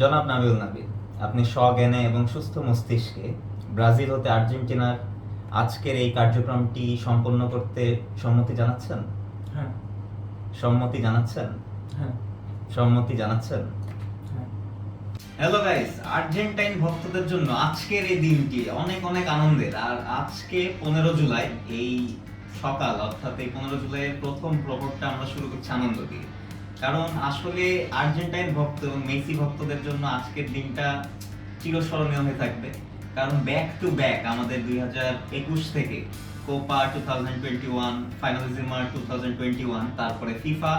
জনাব নাবিল নাবিল আপনি স্বজ্ঞানে এবং সুস্থ মস্তিষ্কে ব্রাজিল হতে আর্জেন্টিনার আজকের এই কার্যক্রমটি সম্পন্ন করতে সম্মতি জানাচ্ছেন? হ্যাঁ। সম্মতি জানাচ্ছেন? হ্যাঁ। সম্মতি জানাচ্ছেন? হ্যাঁ। হ্যালো গাইস আর্জেন্টাইন ভক্তদের জন্য আজকের এই দিনটি অনেক অনেক আনন্দের। আর আজকে পনেরো জুলাই এই সকাল অর্থাৎ এই পনেরো জুলাইয়ের প্রথম প্রহরটা আমরা শুরু করছি আনন্দ দিয়ে। কারণ আসলে আর্জেন্টাইন ভক্ত এবং মেসি ভক্তদের জন্য আজকের দিনটা চিরস্মরণীয় হয়ে থাকবে। কারণ ব্যাক টু ব্যাক আমাদের দুই হাজার একুশ থেকে Copa two thousand twenty one ফাইনালিজিমার two thousand twenty one তারপরে FIFA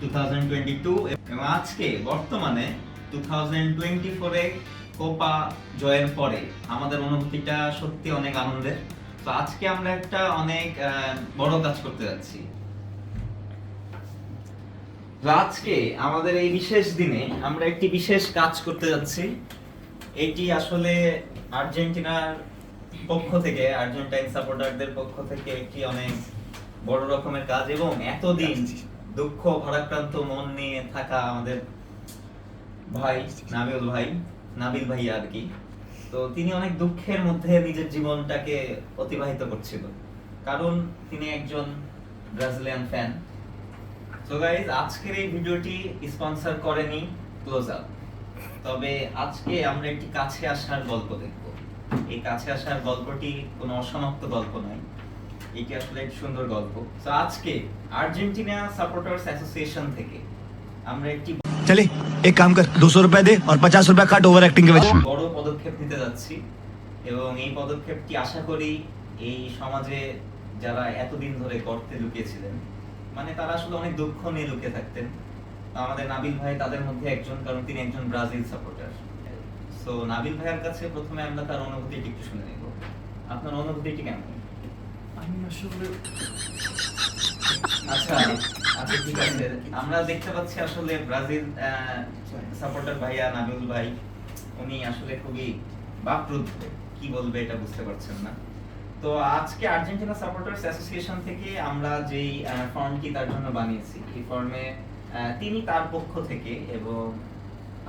two thousand twenty two এবং আজকে বর্তমানে টু থাউজেন্ড টোয়েন্টি ফোরে কোপা জয়ের পরে আমাদের অনুভূতিটা সত্যি অনেক আনন্দের। তো আজকে আমরা একটা অনেক বড় কাজ করতে যাচ্ছি। আজকে আমাদের এই বিশেষ দিনে আমরা একটি বিশেষ কাজ করতে যাচ্ছি। এটি আসলে আর্জেন্টিনার পক্ষ থেকে, আর্জেন্টাইন সাপোর্টারদের পক্ষ থেকে একটি অনেক বড় রকমের কাজ এবং এতদিন দুঃখ, ভারাক্রান্ত মন নিয়ে থাকা আমাদের ভাই নাবিল ভাই নাবিল ভাই আর কি। তো তিনি অনেক দুঃখের মধ্যে নিজের জীবনটাকে অতিবাহিত করছিল। কারণ তিনি একজন ব্রাজিলিয়ান ফ্যান তো আজকের এই ভিডিওটি স্পন্সর করেনি ক্লোজ আপ তবে আজকে আমরা একটি কাছে আসার গল্প দেখব। এই কাছে আসার গল্পটি কোনো অসমাপ্ত গল্প নয়। এটি আসলে একটি সুন্দর গল্প। তো আজকে আর্জেন্টিনা সাপোর্টার্স অ্যাসোসিয়েশন থেকে আমরা একটি চলে এক কাম কর 200 দে আর 50 কাট ওভার অ্যাক্টিং বড় পদক্ষেপ নিতে যাচ্ছি এবং এই পদক্ষেপটি আশা করি এই সমাজে যারা এতদিন ধরে গর্তে লুকিয়েছিলেন মানে তারা আসলে অনেক দুঃখ নিয়ে লুকিয়ে থাকতেন। আমাদের নাবিল ভাই তাদের মধ্যে একজন কারণ তিনি একজন ব্রাজিল সাপোর্টার সো নাবিল ভাইয়ের কাছে প্রথমে আমরা তার অনুভূতিটি একটু শুনে নেব। আপনার অনুভূতিটি কেমন? আমি আসলে আচ্ছা আচ্ছা ঠিক আছে। আমরা দেখতে পাচ্ছি আসলে ব্রাজিল সাপোর্টার ভাইয়া নাবিল ভাই। উনি আসলে খুবই বাকরুদ্ধ। কি বলবে এটা বুঝতে পারছেন না। তো আজকে আর্জেন্টিনা সাপোর্টার্স অ্যাসোসিয়েশন থেকে আমরা যেই ফর্মটি তার জন্য বানিয়েছি এই ফর্মে তিনি তার পক্ষ থেকে এবং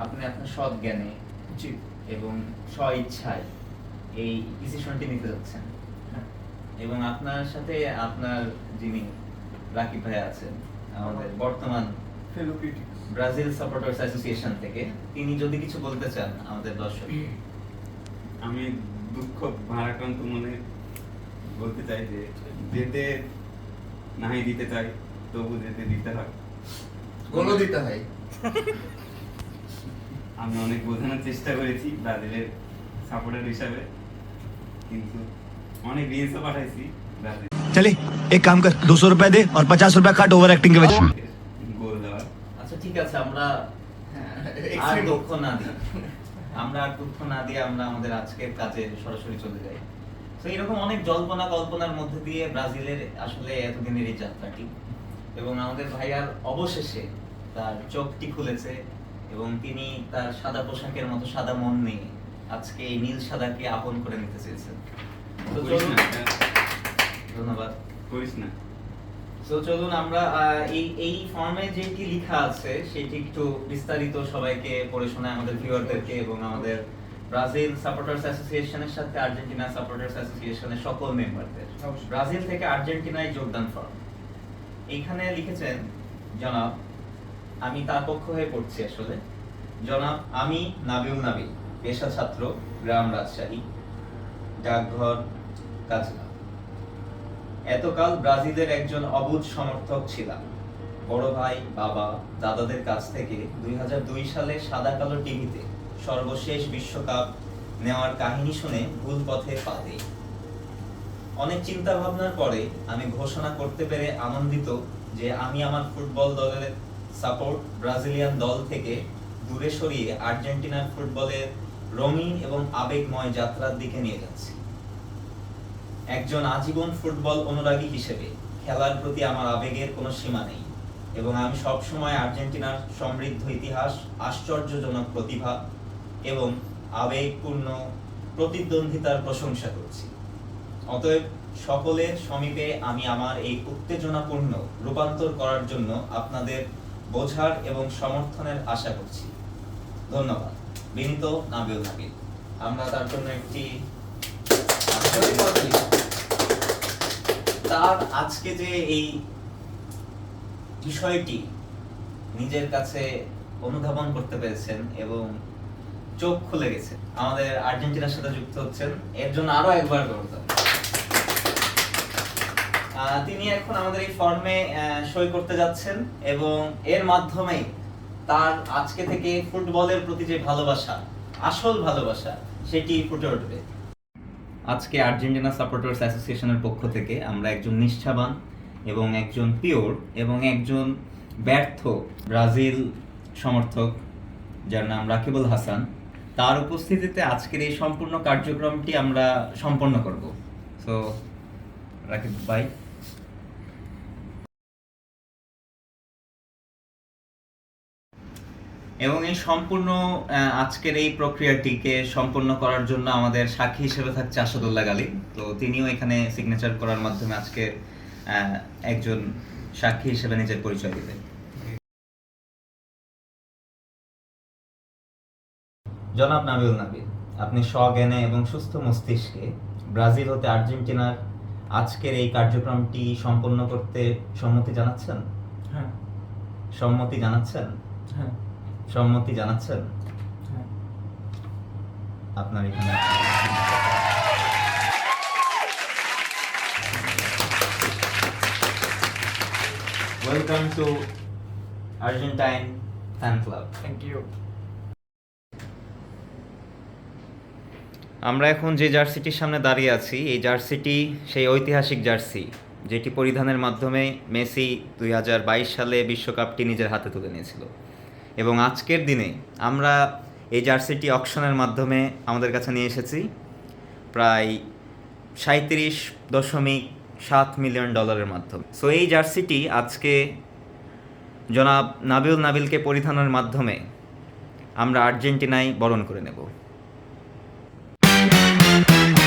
আপনি আপনার সৎ জ্ঞানে এবং স্ব ইচ্ছায় এই ডিসিশনটি নিতে যাচ্ছেন হ্যাঁ? এবং আপনার সাথে আপনার যিনি রাকিব ভাই আছেন আমাদের বর্তমান ব্রাজিল সাপোর্টার্স অ্যাসোসিয়েশন থেকে তিনি যদি কিছু বলতে চান আমাদের দর্শক। আমি দুঃখ ভারাক্রান্ত মনে বলতে চাই যে যেতে নাহি দিতে চাই তবু যেতে দিতে হয়। কোনো দিতে হয়। আমি অনেক বোঝানোর চেষ্টা করেছি ব্রাজিলের সাপোর্টার হিসাবে কিন্তু অনেক রিলসও পাঠাইছি ব্রাজিল। চলে এক কাম কর দুশো রুপিয়া দে আর পঞ্চাশ রুপিয়া কাট ওভার অ্যাক্টিং কে গোল আচ্ছা ঠিক আছে আমরা হ্যাঁ, আর দুঃখ না দিই। আমরা আর দুঃখ না দিয়ে আমরা আমাদের আজকের কাজে সরাসরি চলে যাই। তো এরকম অনেক জল্পনা কল্পনার মধ্যে দিয়ে ব্রাজিলের আসলে এতদিনের এই যাত্রাটি। এবং আমাদের ভাইয়ার অবশেষে তার চোখটি খুলেছে এবং তিনি তার সাদা পোশাকের মতো সাদা মন নিয়ে আজকে এই নীল সাদাকে আপন করে নিতে চেয়েছেন। ধন্যবাদ। করিস না। তো চলুন আমরা এই এই ফর্মে যেটি লেখা আছে সেটি একটু বিস্তারিত সবাইকে পড়ে শোনায় আমাদের ভিউয়ারদেরকে এবং আমাদের ব্রাজিল সাপোর্টার্স অ্যাসোসিয়েশনের সাথে আর্জেন্টিনা সাপোর্টার্স অ্যাসোসিয়েশনের সকল মেম্বারদের ব্রাজিল থেকে আর্জেন্টিনায় যোগদান ফর্ম এইখানে লিখেছেন জনাব আমি তার পক্ষ হয়ে পড়ছি আসলে। জনাব আমি নাবিউল নাবি পেশা ছাত্র গ্রাম রাজশাহী ডাকঘর কাজলা। এতকাল ব্রাজিলের একজন অবুধ সমর্থক ছিলাম। বড় ভাই বাবা দাদাদের কাছ থেকে দুই হাজার দুই সালে সাদা কালো টিভিতে সর্বশেষ বিশ্বকাপ নেওয়ার কাহিনী শুনে ভুল পথে পা দিই। অনেক চিন্তা ভাবনার পরে আমি ঘোষণা করতে পেরে আনন্দিত যে আমি আমার ফুটবল দলের সাপোর্ট ব্রাজিলিয়ান দল থেকে দূরে সরিয়ে আর্জেন্টিনার ফুটবলের রঙিন এবং আবেগময় যাত্রার দিকে নিয়ে যাচ্ছি। একজন আজীবন ফুটবল অনুরাগী হিসেবে খেলার প্রতি আমার আবেগের কোনো সীমা নেই এবং আমি সবসময় আর্জেন্টিনার সমৃদ্ধ ইতিহাস, আশ্চর্যজনক প্রতিভা এবং আবেগপূর্ণ প্রতিদ্বন্দ্বিতার প্রশংসা করছি। অতএব সকলের সমীপে আমি আমার এই উত্তেজনাপূর্ণ রূপান্তর করার জন্য আপনাদের বোঝার এবং সমর্থনের আশা করছি। ধন্যবাদ। বিনীত নাবিল আমরা তার জন্য একটি তার আজকে যে এই বিষয়টি নিজের কাছে অনুধাবন করতে পেরেছেন এবং চোখ খুলে গেছে। আমাদের আর্জেন্টিনার সাথে যুক্ত হচ্ছেন। এর জন্য আরও একবার করতাম তিনি এখন আমাদের এই ফর্মে সই করতে যাচ্ছেন এবং এর মাধ্যমে তার আজকে থেকে ফুটবলের প্রতি যে ভালোবাসা, আসল ভালোবাসা, সেটি ফুটে উঠবে। আজকে আর্জেন্টিনা সাপোর্টার্স অ্যাসোসিয়েশনের পক্ষ থেকে আমরা একজন নিষ্ঠাবান এবং একজন পিওর এবং একজন ব্যর্থ ব্রাজিল সমর্থক, যার নাম রাকিবুল হাসান। তার উপস্থিতিতে আজকের এই সম্পূর্ণ কার্যক্রমটি আমরা সম্পন্ন করব। সো রাকিব ভাই। এবং এই সম্পূর্ণ আজকের এই প্রক্রিয়াটিকে সম্পন্ন করার জন্য আমাদের সাক্ষী হিসেবে থাকছে আসাদুল্লাহ গালী। তো তিনিও এখানে সিগনেচার করার মাধ্যমে আজকে একজন সাক্ষী হিসেবে নিজের পরিচয় দিবেন। জনাব নাবিউল নাবিল আপনি স্বজ্ঞানে এবং সুস্থ মস্তিষ্কে ব্রাজিল হতে আর্জেন্টিনার আজকের এই কার্যক্রমটি সম্পন্ন করতে সম্মতি জানাচ্ছেন? হ্যাঁ। সম্মতি জানাচ্ছেন? হ্যাঁ। সম্মতি জানাচ্ছেন? হ্যাঁ। আপনার এখানে welcome to Argentine fan club thank you আমরা এখন যে জার্সিটির সামনে দাঁড়িয়ে আছি, এই জার্সিটি সেই ঐতিহাসিক জার্সি, যেটি পরিধানের মাধ্যমে মেসি দুই হাজার বাইশ সালে বিশ্বকাপটি নিজের হাতে তুলে নিয়েছিল। এবং আজকের দিনে আমরা এই জার্সিটি অকশনের মাধ্যমে আমাদের কাছে নিয়ে এসেছি, প্রায় সাঁত্রিশ দশমিক সাত মিলিয়ন ডলারের মাধ্যমে। সো এই জার্সিটি আজকে জনাব নাবিল নাবিলকে পরিধানের মাধ্যমে আমরা আর্জেন্টিনায় বরণ করে নেব। Thank you.